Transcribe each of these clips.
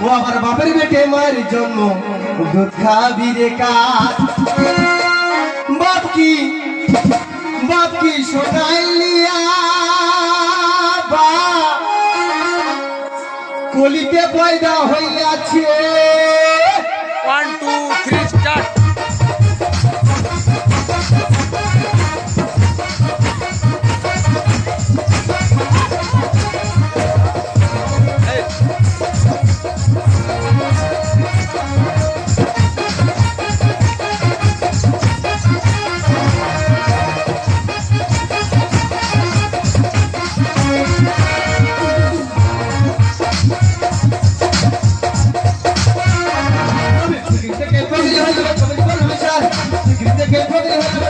ও আমার বাপের বেটে মায়ের জন্ম দুধ খাবি রে কাজ বাপ কি? বাপ কি সোনাইলিয়া কলিতে পয়দা হইয়াছে। কে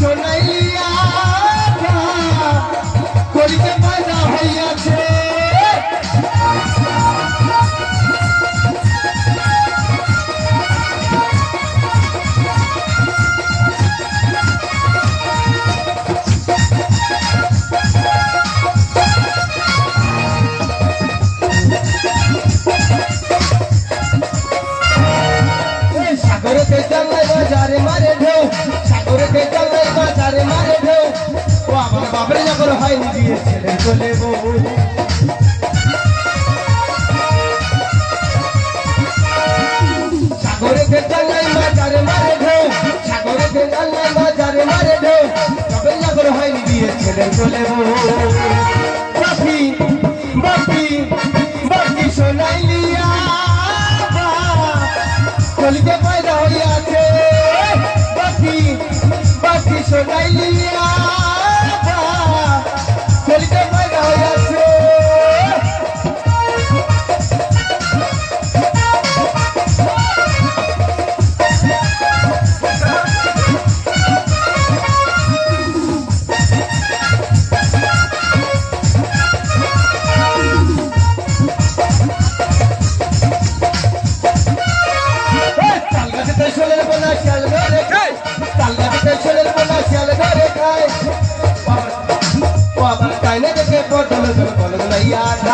সোনা বাপরে যখন হয় দিয়েছিলেন চলে বউ। সাগরে ভেতর নাই, বাজারে মারে ঢেউ। সাগরে ভেতর নাই, বাজারে মারে ঢেউ। তবে যখন হয় দিয়েছিলেন চলে বউ।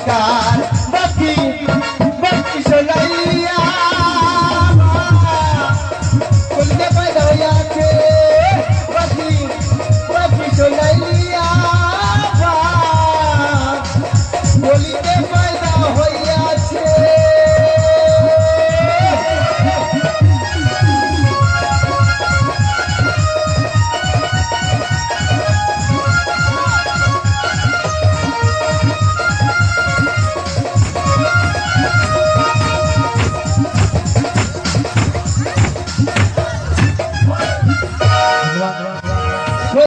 सरकार